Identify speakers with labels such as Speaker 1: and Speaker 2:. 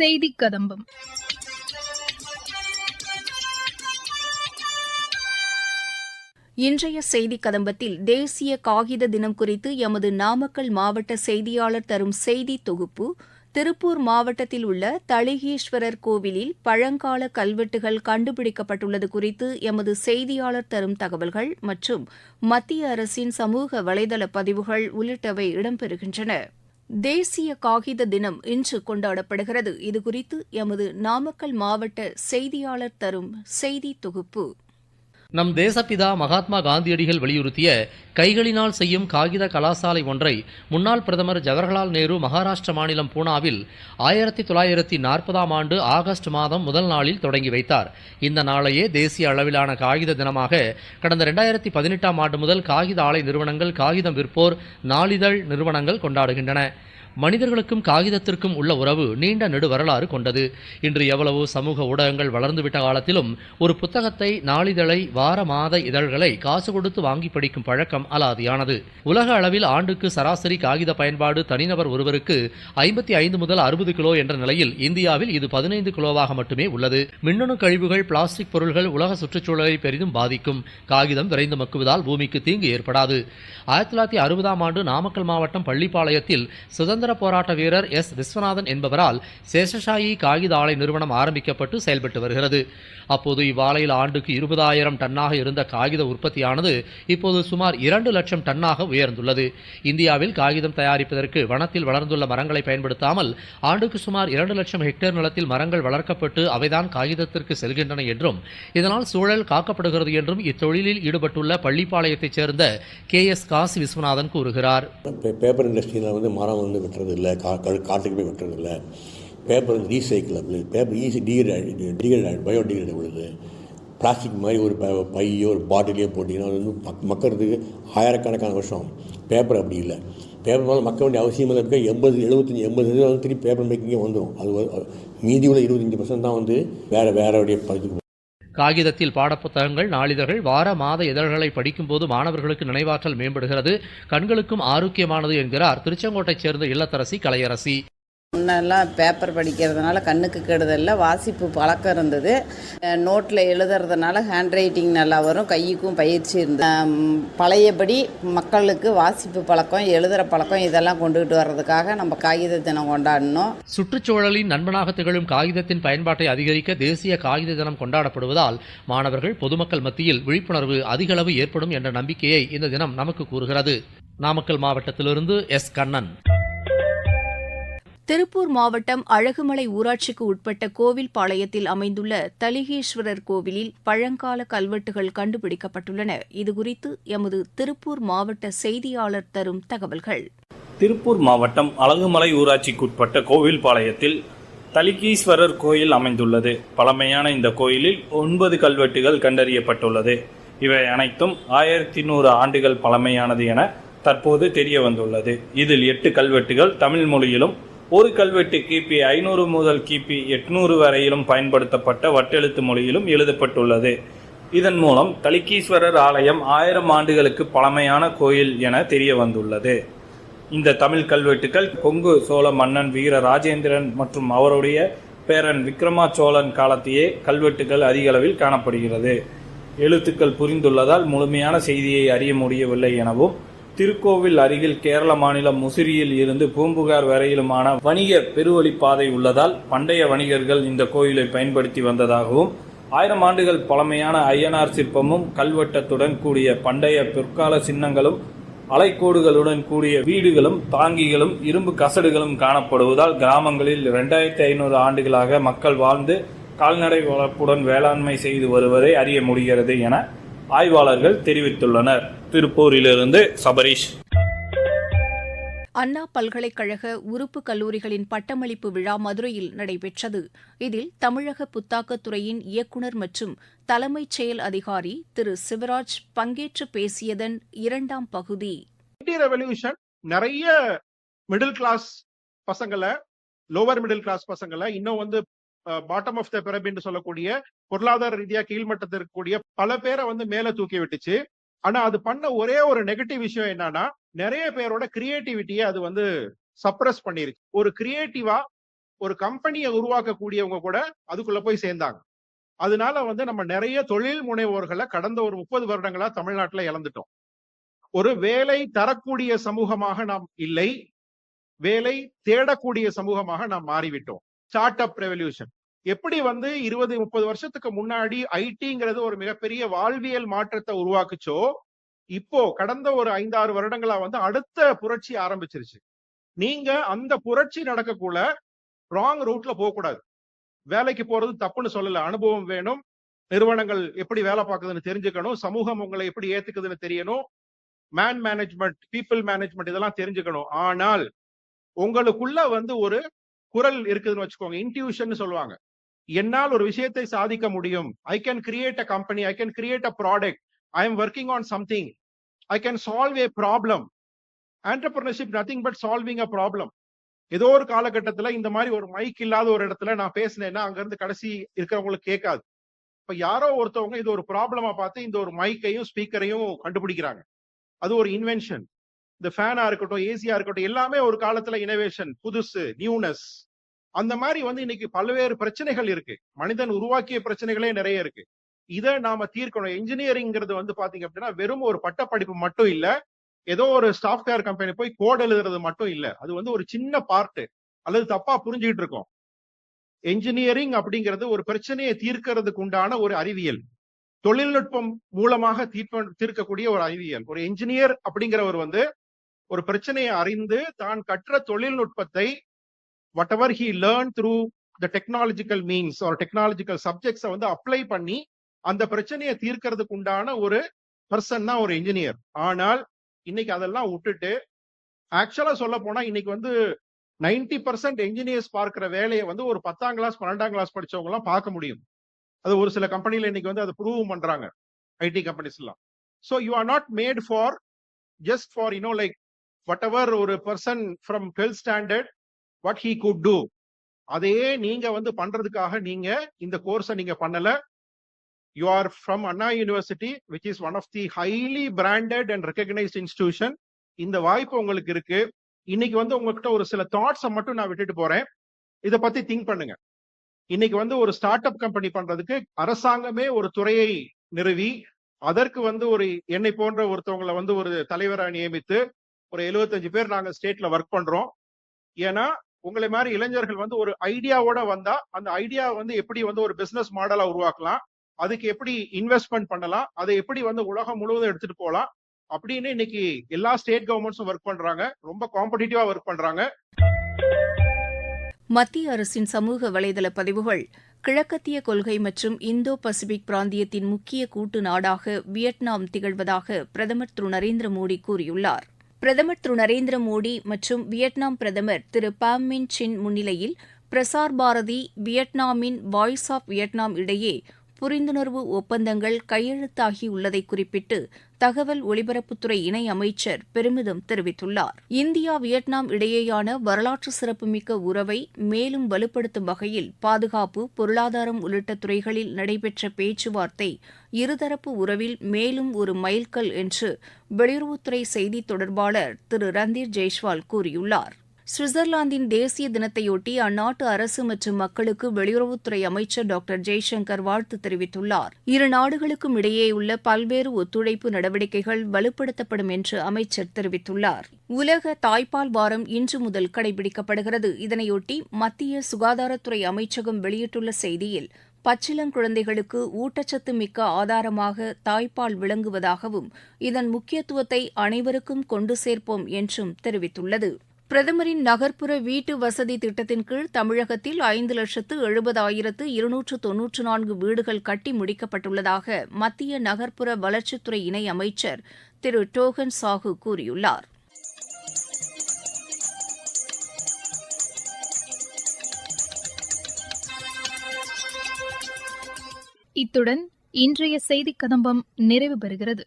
Speaker 1: செய்தி கதம்பம்.
Speaker 2: இன்றைய செய்தி கதம்பத்தில் தேசிய காகித தினம் குறித்து எமது நாமக்கல் மாவட்ட செய்தியாளர் தரும் செய்தி தொகுப்பு திருப்பூர் மாவட்டத்தில் உள்ள தளிகீஸ்வரர் கோவிலில் பழங்கால கல்வெட்டுகள் கண்டுபிடிக்கப்பட்டுள்ளது குறித்து எமது செய்தியாளர் தரும் தகவல்கள் மற்றும் மத்திய அரசின் சமூக வலைதள பதிவுகள் உள்ளிட்டவை இடம்பெறுகின்றன. தேசிய காகித தினம் இன்று கொண்டாடப்படுகிறது. இதுகுறித்து எமது நாமக்கல் மாவட்ட செய்தியாளர் தரும் செய்தி தொகுப்பு.
Speaker 3: நம் தேசப்பிதா மகாத்மா காந்தியடிகள் வலியுறுத்திய கைகளினால் செய்யும் காகித கலாசாலை ஒன்றை முன்னாள் பிரதமர் ஜவஹர்லால் நேரு மகாராஷ்டிர மாநிலம் பூனாவில் ஆயிரத்தி தொள்ளாயிரத்தி நாற்பதாம் ஆண்டு ஆகஸ்ட் மாதம் முதல் நாளில் தொடங்கி வைத்தார். இந்த நாளையே தேசிய அளவிலான காகித தினமாக கடந்த ரெண்டாயிரத்தி பதினெட்டாம் ஆண்டு முதல் காகித ஆலை நிறுவனங்கள் காகிதம் விற்போர் நாளிதழ் நிறுவனங்கள் கொண்டாடுகின்றன. மனிதர்களுக்கும் காகிதத்திற்கும் உள்ள உறவு நீண்ட நெடு வரலாறு கொண்டது. இன்று எவ்வளவோ சமூக ஊடகங்கள் வளர்ந்துவிட்ட காலத்திலும் ஒரு புத்தகத்தை நாளிதழை வார மாத இதழ்களை காசு கொடுத்து வாங்கி படிக்கும் பழக்கம் அலாதியானது. உலக அளவில் ஆண்டுக்கு சராசரி காகித பயன்பாடு தனிநபர் ஒருவருக்கு ஐம்பத்தி ஐந்து முதல் அறுபது கிலோ என்ற நிலையில் இந்தியாவில் இது பதினைந்து கிலோவாக மட்டுமே உள்ளது. மின்னணு கழிவுகள் பிளாஸ்டிக் பொருள்கள் உலக சுற்றுச்சூழலை பெரிதும் பாதிக்கும். காகிதம் விரைந்து மக்குவதால் பூமிக்கு தீங்கு ஏற்படாது. ஆயிரத்தி தொள்ளாயிரத்தி அறுபதாம் ஆண்டு நாமக்கல் மாவட்டம் பள்ளிப்பாளையத்தில் சுதந்திர சுதந்திர போராட்ட வீரர் எஸ். விஸ்வநாதன் என்பவரால் சேஷசாயி காகித ஆலை நிறுவனம் ஆரம்பிக்கப்பட்டு செயல்பட்டு வருகிறது. அப்போது இவ்வாலையில் ஆண்டுக்கு இருபதாயிரம் டன்னாக இருந்த காகித உற்பத்தியானது இப்போது சுமார் இரண்டு லட்சம் டன்னாக உயர்ந்துள்ளது. இந்தியாவில் காகிதம் தயாரிப்பதற்கு வனத்தில் வளர்ந்துள்ள மரங்களை பயன்படுத்தாமல் ஆண்டுக்கு சுமார் இரண்டு லட்சம் ஹெக்டேர் நிலத்தில் மரங்கள் வளர்க்கப்பட்டு அவைதான் காகிதத்திற்கு செல்கின்றன என்றும் இதனால் சூழல் காக்கப்படுகிறது என்றும் இத்தொழிலில் ஈடுபட்டுள்ள பள்ளிப்பாளையத்தைச் சேர்ந்த கே. எஸ். காசி விஸ்வநாதன் கூறுகிறார்.
Speaker 4: பேப்பர் இண்டஸ்ட்ரியில் வந்து மரம் வந்து வெட்டுறது இல்லை கா கா- போய் வெட்டுறது இல்லை பேப்பர் வந்து ரீசைக்கிள் அப்படி paper easy degrade degrade bio plastic மாதிரி ஒரு ப- பையோ ஒரு பாட்டிலையோ போட்டிங்கன்னா அது வந்து மக் மக்கிறதுக்கு ஆயிரக்கணக்கான வருஷம். பேப்பர் அப்படி இல்லை. பேப்பர் மேலே மக்க வேண்டிய அவசியம் இல்லை. இருக்க எண்பது எழுபத்தஞ்சி எண்பது சதவீதம் வந்து திருப்பி பேப்பர் மேக்கிங்கே வந்துடும் அது மீதி உள்ள இருபத்தஞ்சி பர்சன்ட் தான் வந்து வேறு வேறோடைய பதிக்கு
Speaker 3: காகிதத்தில் பாடப்புத்தகங்கள் நாளிதழ்கள் வார மாத இதழ்களை படிக்கும்போது மாணவர்களுக்கு நினைவாற்றல் மேம்படுகிறது. கண்களுக்கும் ஆரோக்கியமானது என்கிறார் திருச்செங்கோட்டைச் சேர்ந்த இல்லத்தரசி கலையரசி.
Speaker 5: முன்னெல்லாம் பேப்பர் படிக்கிறதுனால கண்ணுக்கு கெடுதல்ல வாசிப்பு பழக்கம் இருந்தது. நோட்டில் எழுதுறதுனால ஹேண்ட் ரைட்டிங் நல்லா வரும் கையுக்கும் பயிற்சி இருந்தது பழையபடி மக்களுக்கு வாசிப்பு பழக்கம் எழுதுகிற பழக்கம் இதெல்லாம் கொண்டுகிட்டு வர்றதுக்காக நம்ம காகித தினம் கொண்டாடணும்.
Speaker 3: சுற்றுச்சூழலின் நண்பனாக திகழும் காகிதத்தின் பயன்பாட்டை அதிகரிக்க தேசிய காகித தினம் கொண்டாடப்படுவதால் மாணவர்கள் பொதுமக்கள் மத்தியில் விழிப்புணர்வு அதிகளவு ஏற்படும் என்ற நம்பிக்கையை இந்த தினம் நமக்கு கூறுகிறது. நாமக்கல் மாவட்டத்திலிருந்து எஸ். கண்ணன்.
Speaker 2: திருப்பூர் மாவட்டம் அழகுமலை ஊராட்சிக்கு உட்பட்ட கோவில்பாளையத்தில் அமைந்துள்ள தலிகேஸ்வரர் கோவிலில் பழங்கால கல்வெட்டுகள் கண்டுபிடிக்கப்பட்டுள்ளன. இதுகுறித்து எமது திருப்பூர் மாவட்ட செய்தியாளர் தரும் தகவல்கள்.
Speaker 6: திருப்பூர் மாவட்டம் அழகுமலை ஊராட்சிக்குட்பட்ட கோவில்பாளையத்தில் தலிகீஸ்வரர் கோயில் அமைந்துள்ளது. பழமையான இந்த கோயிலில் ஒன்பது கல்வெட்டுகள் கண்டறியப்பட்டுள்ளது. இவை அனைத்தும் ஆயிரத்தி நூறு ஆண்டுகள் பழமையானது என தற்போது தெரிய வந்துள்ளது இதில் எட்டு கல்வெட்டுகள் தமிழ் மொழியிலும் ஒரு கல்வெட்டு கிபி ஐநூறு முதல் கிபி எட்நூறு வரையிலும் பயன்படுத்தப்பட்ட வட்டெழுத்து மொழியிலும் எழுதப்பட்டுள்ளது. இதன் மூலம் தலிகீஸ்வரர் ஆலயம் ஆயிரம் ஆண்டுகளுக்கு பழமையான கோயில் என தெரிய வந்துள்ளது இந்த தமிழ் கல்வெட்டுகள் கொங்கு சோழ மன்னன் வீர ராஜேந்திரன் மற்றும் அவருடைய பேரன் விக்ரமா சோழன் காலத்தையே கல்வெட்டுகள் அதிகளவில் காணப்படுகிறது. எழுத்துக்கள் புரிந்துள்ளதால் முழுமையான செய்தியை அறிய முடியவில்லை எனவும் திருக்கோவில் அருகில் கேரள மாநிலம் முசிறியில் இருந்து பூம்புகார் வரையிலுமான வணிக பெருவழிப்பாதை உள்ளதால் பண்டைய வணிகர்கள் இந்த கோயிலை பயன்படுத்தி வந்ததாகவும் ஆயிரம் ஆண்டுகள் பழமையான ஐயனார் சிற்பமும் கல்வெட்டத்துடன் கூடிய பண்டைய பிற்கால சின்னங்களும் அலைக்கோடுகளுடன் கூடிய வீடுகளும் தாங்கிகளும் இரும்பு கசடுகளும் காணப்படுவதால் கிராமங்களில் இரண்டாயிரத்தி ஐநூறு ஆண்டுகளாக மக்கள் வாழ்ந்து கால்நடை வளர்ப்புடன் வேளாண்மை செய்து வருவதை அறிய முடிகிறது என ஆய்வாளர்கள் தெரிவித்துள்ளனர். திருப்பூரிலிருந்து சபரீஷ்.
Speaker 2: அண்ணா பல்கலைக்கழக உறுப்பு கல்லூரிகளின் பட்டமளிப்பு விழா மதுரையில் நடைபெற்றது. இதில் தமிழக புத்தாக்கத் துறையின் இயக்குநர் மற்றும் தலைமைச் செயல் அதிகாரி திரு சிவராஜ் பங்கேற்று பேசியதன் இரண்டாம் பகுதி.
Speaker 7: ரெவல்யூஷன் நிறைய மிடில் கிளாஸ் பசங்களை லோவர் மிடில் கிளாஸ் பசங்களை இன்னும் வந்து பாட்டம் ஆஃப் த பிரபின்னு சொல்லக்கூடிய பொருளாதார ரீதியா கீழ்மட்டத்தில் இருக்கக்கூடிய பல பேரை வந்து மேல தூக்கி விட்டுச்சு. ஆனா அது பண்ண ஒரே ஒரு நெகட்டிவ் விஷயம் என்னன்னா நிறைய பேரோட கிரியேட்டிவிட்டியை அது வந்து சப்ரஸ் பண்ணிருச்சு. ஒரு கிரியேட்டிவா ஒரு கம்பெனியை உருவாக்கக்கூடியவங்க கூட அதுக்குள்ள போய் சேர்ந்தாங்க. அதனால வந்து நம்ம நிறைய தொழில் முனைவோர்களை கடந்த ஒரு முப்பது வருடங்களா தமிழ்நாட்டுல இழந்துட்டோம். ஒரு வேலை தரக்கூடிய சமூகமாக நாம் இல்லை வேலை தேடக்கூடிய சமூகமாக நாம் மாறிவிட்டோம். ஸ்டார்ட் அப் ரெவல்யூஷன் எப்படி வந்து இருபது முப்பது வருஷத்துக்கு முன்னாடி ஐடிங்கிறது ஒரு மிகப்பெரிய வாழ்வியல் மாற்றத்தை உருவாக்குச்சோ இப்போ கடந்த ஒரு ஐந்தாறு வருடங்களா வந்து அடுத்த புரட்சி ஆரம்பிச்சிருச்சு. நீங்க அந்த புரட்சி நடக்கக்குள்ள ராங் ரூட்ல போக கூடாது வேலைக்கு போறது தப்புன்னு சொல்லல. அனுபவம் வேணும். நிறுவனங்கள் எப்படி வேலை பார்க்குதுன்னு தெரிஞ்சுக்கணும். சமூகம் உங்களை எப்படி ஏத்துக்குதுன்னு தெரியணும். மேன் மேனேஜ்மெண்ட் பீப்புள் மேனேஜ்மெண்ட் இதெல்லாம் தெரிஞ்சுக்கணும். ஆனால் உங்களுக்குள்ள வந்து ஒரு குரல் இருக்குதுன்னு வச்சுக்கோங்க இன்ட்யூஷன் சொல்லுவாங்க. என்னால் ஒரு விஷயத்தை சாதிக்க முடியும். I can create a company I can create a product I am working on something I can solve a problem entrepreneurship nothing but solving a problem ஏதோ ஒரு காலகட்டத்துல இந்த மாதிரி ஒரு மைக் இல்லாத ஒரு இடத்துல நான் பேசினேன்னா அங்க இருந்து கடைசி இருக்கிறவங்களுக்கு கேட்காது. இப்ப யாரோ ஒருத்தவங்க இது ஒரு ப்ராப்ளமா பார்த்து இந்த ஒரு மைக்கையும் ஸ்பீக்கரையும் கண்டுபிடிக்கிறாங்க. அது ஒரு இன்வென்ஷன் இந்த ஃபேனா இருக்கட்டும் ஏசியா இருக்கட்டும் எல்லாமே ஒரு காலத்துல இனோவேஷன் புதுசு நியூனஸ் அந்த மாதிரி வந்து இன்னைக்கு பல்வேறு பிரச்சனைகள் இருக்கு. மனிதன் உருவாக்கிய பிரச்சனைகளே நிறைய இருக்கு. இதை நாம தீர்க்கணும். இன்ஜினியரிங்கிறது வந்து பாத்தீங்க அப்படின்னா வெறும் ஒரு பட்டப்படிப்பு மட்டும் இல்ல. ஏதோ ஒரு சாஃப்ட்வேர் கம்பெனி போய் கோட் எழுதுறது மட்டும் இல்ல. அது வந்து ஒரு சின்ன பார்ட் அல்லது தப்பா புரிஞ்சுக்கிட்டு இருக்கோம். என்ஜினியரிங் அப்படிங்கிறது ஒரு பிரச்சனையை தீர்க்கிறதுக்கு உண்டான ஒரு அறிவியல். தொழில்நுட்பம் மூலமாக தீர்ப்ப தீர்க்கக்கூடிய ஒரு அறிவியல். ஒரு என்ஜினியர் அப்படிங்கிறவர் வந்து ஒரு பிரச்சனையை அறிந்து தான் கற்ற தொழில்நுட்பத்தை whatever he learn through the technological means ஒரு டெக்னாலஜிக்கல் சப்ஜெக்ட்ஸை வந்து அப்ளை பண்ணி அந்த பிரச்சனையை தீர்க்கறதுக்கு உண்டான ஒரு பர்சன் தான் ஒரு இன்ஜினியர் ஆனால் இன்னைக்கு அதெல்லாம் விட்டுட்டு ஆக்சுவலா சொல்ல போனா இன்னைக்கு வந்து நைன்டி பர்சன்ட் என்ஜினியர்ஸ் பார்க்கிற வேலையை வந்து ஒரு பத்தாம் கிளாஸ் பன்னெண்டாம் கிளாஸ் படிச்சவங்க எல்லாம் பார்க்க முடியும். அது ஒரு சில கம்பெனில இன்னைக்கு வந்து அதை ப்ரூவ் பண்றாங்க ஐடி கம்பெனிஸ் எல்லாம் so you are not made for just for you know like whatever ஒரு person from twelfth standard what he could do அதையே நீங்க வந்து பண்றதுக்காக நீங்க இந்த கோர்ஸை நீங்க பண்ணல. You are from Anna university which is one of the highly branded and recognised institution இந்த வாய்ப்பு உங்களுக்கு இருக்கு. இன்னைக்கு வந்து உங்ககிட்ட ஒரு சில தாட்ஸை மட்டும் நான் விட்டுட்டு போறேன். இதை பத்தி திங்க் பண்ணுங்க. இன்னைக்கு வந்து ஒரு ஸ்டார்ட் அப் கம்பெனி பண்றதுக்கு அரசாங்கமே ஒரு துறையை நிறுவி அதற்கு வந்து ஒரு என்னை போன்ற ஒருத்தவங்களை வந்து ஒரு தலைவரை நியமித்து ஒரு 75 பேர் நாங்கள் ஸ்டேட்ல ஒர்க் பண்றோம். ஏன்னா உங்களை மாதிரி இளைஞர்கள் வந்து ஒரு ஐடியாவோட வந்தா அந்த ஐடியா வந்து எப்படி வந்து ஒரு பிசினஸ் மாடலா உருவாக்கலாம் அதுக்கு எப்படி இன்வெஸ்ட்மெண்ட் பண்ணலாம் அதை எப்படி வந்து உலகம் முழுவதும் எடுத்துட்டு போகலாம் அப்படின்னு இன்னைக்கு எல்லா ஸ்டேட் கவர்மெண்ட்ஸும் ஒர்க் பண்றாங்க. ரொம்ப காம்படிட்டிவா ஒர்க் பண்றாங்க.
Speaker 2: மத்திய அரசின் சமூக வலைதள பதிவுகள் கிழக்கத்திய கொள்கை மற்றும் இந்தோ பசிபிக் பிராந்தியத்தின் முக்கிய கூட்டு நாடாக வியட்நாம் திகழ்வதாக பிரதமர் திரு நரேந்திர மோடி கூறியுள்ளார். பிரதமர் திரு நரேந்திர மோடி மற்றும் வியட்நாம் பிரதமர் திரு பாம் மின் சின் முன்னிலையில் பிரசார் பாரதி வியட்நாமின் வாய்ஸ் ஆஃப் வியட்நாம் இடையே புரிந்துணர்வு ஒப்பந்தங்கள் கையெழுத்தாகியுள்ளதை குறிப்பிட்டு தகவல் ஒலிபரப்புத்துறை இணை அமைச்சர் பெருமிதம் தெரிவித்துள்ளார். இந்தியா வியட்நாம் இடையேயான வரலாற்று சிறப்புமிக்க உறவை மேலும் வலுப்படுத்தும் வகையில் பாதுகாப்பு பொருளாதாரம் உள்ளிட்ட துறைகளில் நடைபெற்ற பேச்சுவார்த்தை இருதரப்பு உறவில் மேலும் ஒரு மைல்கல் என்று வெளியுறவுத்துறை செய்தித் தொடர்பாளர் திரு ரந்தீர் ஜெய்ஸ்வால் கூறியுள்ளார். சுவிட்சர்லாந்தின் தேசிய தினத்தையொட்டி அந்நாட்டு அரசு மற்றும் மக்களுக்கு வெளியுறவுத்துறை அமைச்சர் டாக்டர் ஜெய்சங்கர் வாழ்த்து தெரிவித்துள்ளார். இரு நாடுகளுக்கும் இடையேயுள்ள பல்வேறு ஒத்துழைப்பு நடவடிக்கைகள் வலுப்படுத்தப்படும் என்று அமைச்சர் தெரிவித்துள்ளார். உலக தாய்ப்பால் வாரம் இன்று முதல் கடைபிடிக்கப்படுகிறது. இதனையொட்டி மத்திய சுகாதாரத்துறை அமைச்சகம் வெளியிட்டுள்ள செய்தியில் பச்சிளங்குழந்தைகளுக்கு ஊட்டச்சத்து மிக்க ஆதாரமாக தாய்ப்பால் விளங்குவதாகவும் இதன் முக்கியத்துவத்தை அனைவருக்கும் கொண்டு சேர்ப்போம் என்றும் தெரிவித்துள்ளது. பிரதமரின் நகர்ப்புற வீட்டு வசதி திட்டத்தின் கீழ் தமிழகத்தில் ஐந்து லட்சத்து எழுபதாயிரத்து இருநூற்று தொன்னூற்று நான்கு வீடுகள் கட்டி முடிக்கப்பட்டுள்ளதாக மத்திய நகர்ப்புற வளர்ச்சித்துறை இணை அமைச்சர் திரு டோகன் சாஹு கூறியுள்ளார்.
Speaker 1: இத்துடன் இன்றைய செய்திக் கதம்பம் நிறைவு பெறுகிறது.